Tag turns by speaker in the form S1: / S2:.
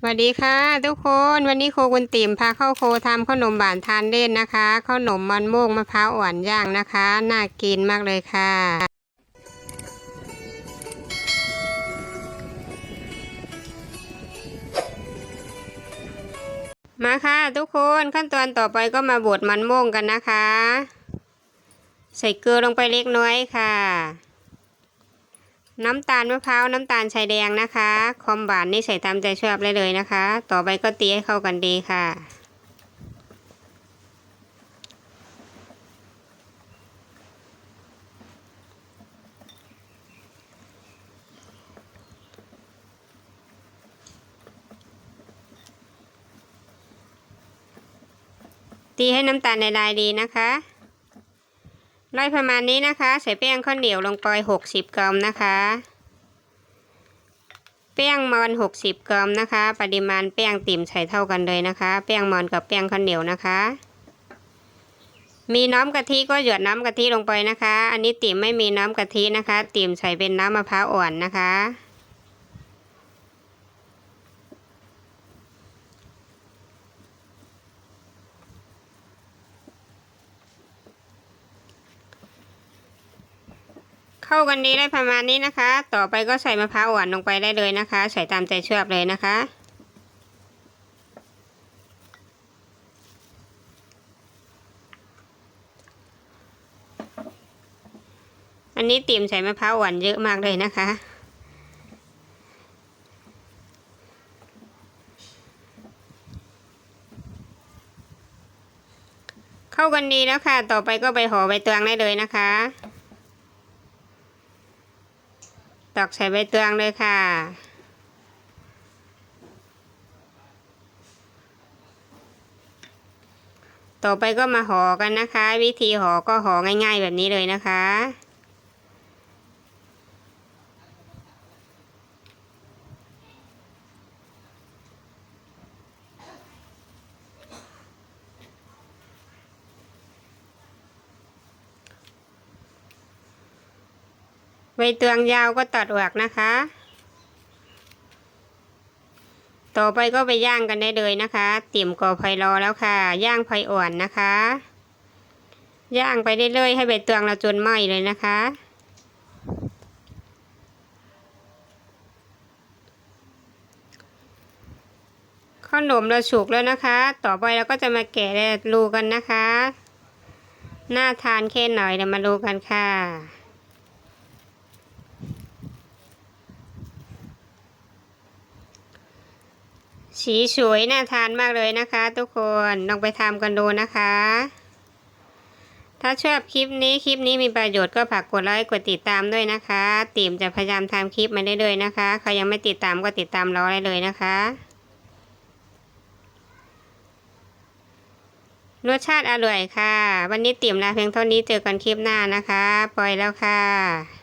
S1: สวัสดีค่ะ ทุกคนวันนี้โคกุนติ่มพาเข้าโคทำขนมหวานทานเล่นนะคะขนมมันโมกมะพร้าวอ่อนย่างนะคะ น่ากินมากเลยค่ะ มาค่ะ ทุกคนขั้นตอนต่อไปก็มาบดมันโมงกันนะคะ ใส่เกลือลงไปเล็กน้อยค่ะ น้ำตาลมะพร้าวน้ำตาลชายแดงนะคะ ความหวานนี่ใส่ตามใจชอบได้เลยนะคะ ต่อไปก็ตีให้เข้ากันดีค่ะ ตีให้น้ำตาลละลายดีนะคะ ร้อยประมาณนี้นะคะ ใส่แป้งข้าวเหนียวลงไป60กรัมนะคะ แป้งมอน60กรัมนะคะ ปริมาณแป้งติ่มใส่เท่ากันเลยนะคะ แป้งมอนกับแป้งข้าวเหนียวนะคะ มีน้ำกะทิก็หยดน้ำกะทิลงไปนะคะ อันนี้ติ่มไม่มีน้ำกะทินะคะ ติ่มใส่เป็นน้ำมะพร้าวอ่อนนะคะ เข้ากันดีได้ประมาณนี้นะคะ ต่อไปก็ใส่มะพร้าวอ่อนลงไปได้เลยนะคะ ใส่ตามใจชอบเลยนะคะ อันนี้ติ่มใส่มะพร้าวอ่อนเยอะมากเลยนะคะเข้ากันดีแล้วค่ะ ต่อไปก็ไปห่อใบตองได้เลยนะคะ ดอกใส่ใบเตองเลยค่ะ ต่อไปก็มาห่อกันนะคะ วิธีห่อก็ห่อง่ายๆแบบนี้เลยนะคะ ใบเตองยาวก็ตัดออกนะคะ ต่อไปก็ไปย่างกันได้เลยนะคะเติ่มก่อไฟรอแล้วค่ะ ย่างไฟอ่อนนะคะ ย่างไปเรื่อยๆให้ใบเตองเราจนไหม้เลยนะคะขนมเราสุกแล้วนะคะ ต่อไปเราก็จะมาแกะรูกันนะคะ น่าทานแค่ไหนเดี๋ยวมาดูกันค่ะ สีสวยน่าทานมากเลยนะคะ ทุกคนลองไปทำกันดูนะคะ ถ้าชอบคลิปนี้คลิปนี้มีประโยชน์ก็ฝากกดไลค์กดติดตามด้วยนะคะ ติ่มจะพยายามทำคลิปมาได้เลยนะคะใครยังไม่ติดตามก็ติดตามรอได้เลยนะคะรสชาติอร่อยค่ะ วันนี้ติ่มลาเพียงเท่านี้เจอกันคลิปหน้านะคะ ปล่อยแล้วค่ะ